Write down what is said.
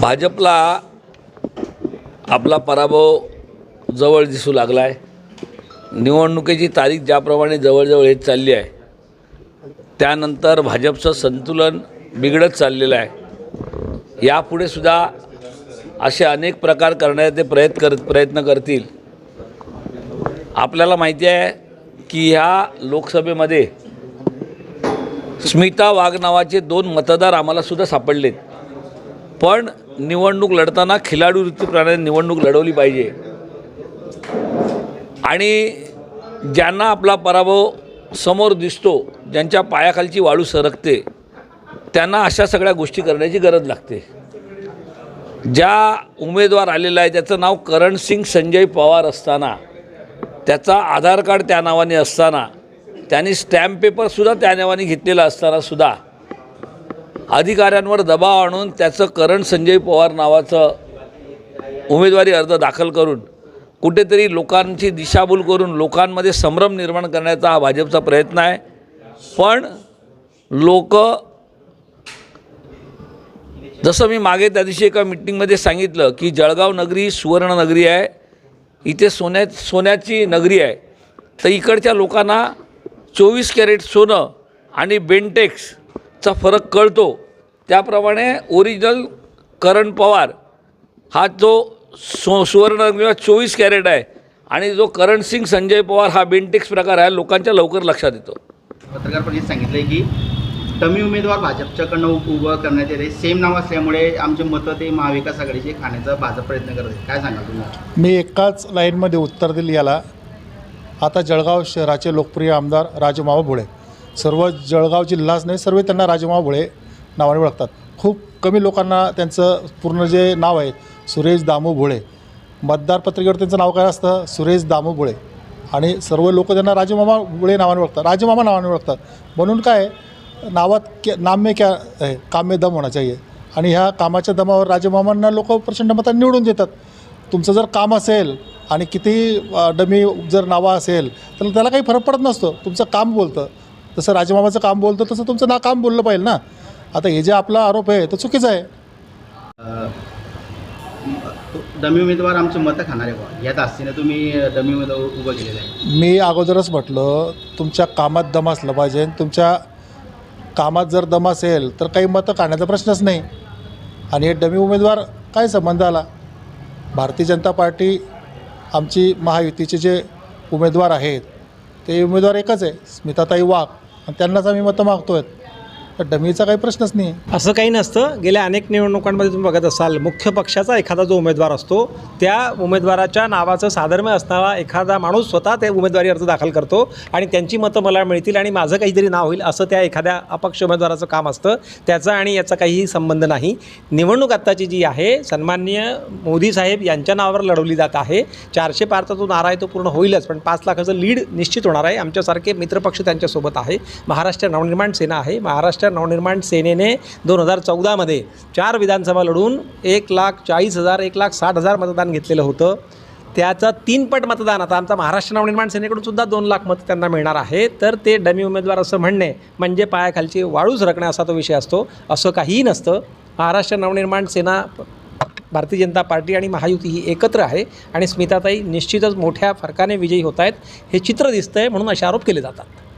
भाजपला आपला पराभव जवळ दिसू लागला आहे निवडणुकीची तारीख ज्याप्रमाणे जवळजवळ येत चालली आहे त्यानंतर भाजपचं संतुलन बिघडत चाललेलं आहे. यापुढे सुद्धा असे अनेक प्रकार करण्याचे प्रयत्न कर प्रयत्न करतील. आपल्याला माहिती आहे की ह्या लोकसभेमध्ये स्मिता वाघ नावाचे दोन मतदार आम्हाला सुद्धा सापडलेत. पण निवडणूक लढताना खिलाडू वृत्तीप्रमाणे निवडणूक लढवली पाहिजे. आणि ज्यांना आपला पराभव समोर दिसतो ज्यांच्या पायाखालची वाळू सरकते त्यांना अशा सगळ्या गोष्टी करण्याची गरज लागते. ज्या उमेदवार आलेला आहे त्याचं नाव करण सिंग संजय पवार असताना त्याचा आधार कार्ड त्या नावाने असताना त्यांनी स्टॅम्प पेपरसुद्धा त्या नावाने घेतलेला असताना सुद्धा अधिकाऱ्यांवर दबाव आणून त्याचं करण संजय पवार नावाचं उमेदवारी अर्ज दाखल करून कुठेतरी लोकांची दिशाभूल करून लोकांमध्ये संभ्रम निर्माण करण्याचा हा भाजपचा प्रयत्न आहे. पण लोक जसं मी मागे त्या दिवशी एका मिटिंगमध्ये सांगितलं की जळगाव नगरी सुवर्ण नगरी आहे इथे सोन्या सोन्याची नगरी आहे. तर इकडच्या लोकांना चोवीस कॅरेट सोनं आणि बेंटेक्स बेंटेक्सचा फरक कळतो. त्याप्रमाणे ओरिजिनल करण पवार हा जो सो सुवर्ण किंवा चोवीस कॅरेट आहे आणि जो करण सिंग संजय पवार हा बेंटेक्स प्रकार आहे लोकांच्या लवकर लक्षात येतो. पत्रकार परिषदेत सांगितलंय की डमी उमेदवार भाजपच्याकडनं उभं करण्यात येते. सेम नाव असल्यामुळे आमचे मतं ते महाविकास आघाडीचे खाण्याचा भाजप प्रयत्न करत आहे काय सांगाल तुम्ही? मी एकाच लाईनमध्ये उत्तर दिलं याला. आता जळगाव शहराचे लोकप्रिय आमदार राजमामा भोळे. सर्व जळगाव जिल्हाच नाही सर्व त्यांना राजमा भोळे नावाने ओळखतात. खूप कमी लोकांना त्यांचं पूर्ण जे नाव आहे सुरेश दामू भोळे. मतदार पत्रिकेवर त्यांचं नाव काय असतं? सुरेश दामू भोळे. आणि सर्व लोक त्यांना राजमामा भोळे नावाने ओळखतात. राजमामा नावाने ओळखतात. म्हणून काय नावात क्या नाम्य क्या आहे काम्य दम होणं चाहिए. आणि ह्या कामाच्या दमावर राजमामांना लोक प्रचंड मतांनी निवडून देतात. तुमचं जर काम असेल आणि किती डमी जर नावा असेल तर त्याला काही फरक पडत नसतो. तुमचं काम बोलतं. जसं राजमामाचं काम बोलतं तसं तुमचं ना काम बोललं पाहिजे ना. आता हे जे आपला आरोप आहे तो चुकीचा आहे. डमी उमेदवार आमचे मतं खाणारे बा या तुम्ही डमी उमेदवार उभं केलेलं आहे. मी अगोदरच म्हटलं तुमच्या कामात दम असलं पाहिजे तुमच्या कामात जर दम असेल तर काही मतं काढण्याचा प्रश्नच नाही. आणि हे डमी उमेदवार काय संबंध आला? भारतीय जनता पार्टी आमची महायुतीचे जे उमेदवार आहेत ते उमेदवार एकच आहे स्मिताताई वाघ. आणि त्यांनाच आम्ही मतं मागतो आहेत डमीचा काही प्रश्नच नाही. असं काही नसतं. गेल्या अनेक निवडणुकांमध्ये तुम्ही बघत असाल मुख्य पक्षाचा एखादा जो उमेदवार असतो त्या उमेदवाराच्या नावाचं साधर्म्य असणारा एखादा माणूस स्वतः ते उमेदवारी अर्ज दाखल करतो आणि त्यांची मतं मला मिळतील आणि माझं काहीतरी नाव होईल असं त्या एखाद्या अपक्ष उमेदवाराचं काम असतं. त्याचा आणि याचा काहीही संबंध नाही. निवडणूक आत्ताची जी आहे सन्माननीय मोदी साहेब यांच्या नावावर लढवली जात आहे. चारशे पारचा जो नारा आहे तो पूर्ण होईलच पण पाच लाखाचं लीड निश्चित होणार आहे. आमच्यासारखे मित्रपक्ष त्यांच्यासोबत आहे. महाराष्ट्र नवनिर्माण सेना आहे. महाराष्ट्र नवनिर्माण सेनेने दोन हजार चौदामध्ये चार विधानसभा लढून एक लाख चाळीस हजार एक लाख साठ हजार मतदान घेतलेलं होतं. त्याचं तीनपट मतदान आता आमचा महाराष्ट्र नवनिर्माण सेनेकडून सुद्धा दोन लाख मतं त्यांना मिळणार आहे. तर ते डमी उमेदवार असं म्हणणे म्हणजे पायाखालची वाळूच रखणे असा तो विषय असतो असं काहीही नसतं. महाराष्ट्र नवनिर्माण सेना भारतीय जनता पार्टी आणि महायुती ही एकत्र आहे आणि स्मिताताई निश्चितच मोठ्या फरकाने विजयी होत आहेत हे चित्र दिसतंय म्हणून असे आरोप केले जातात.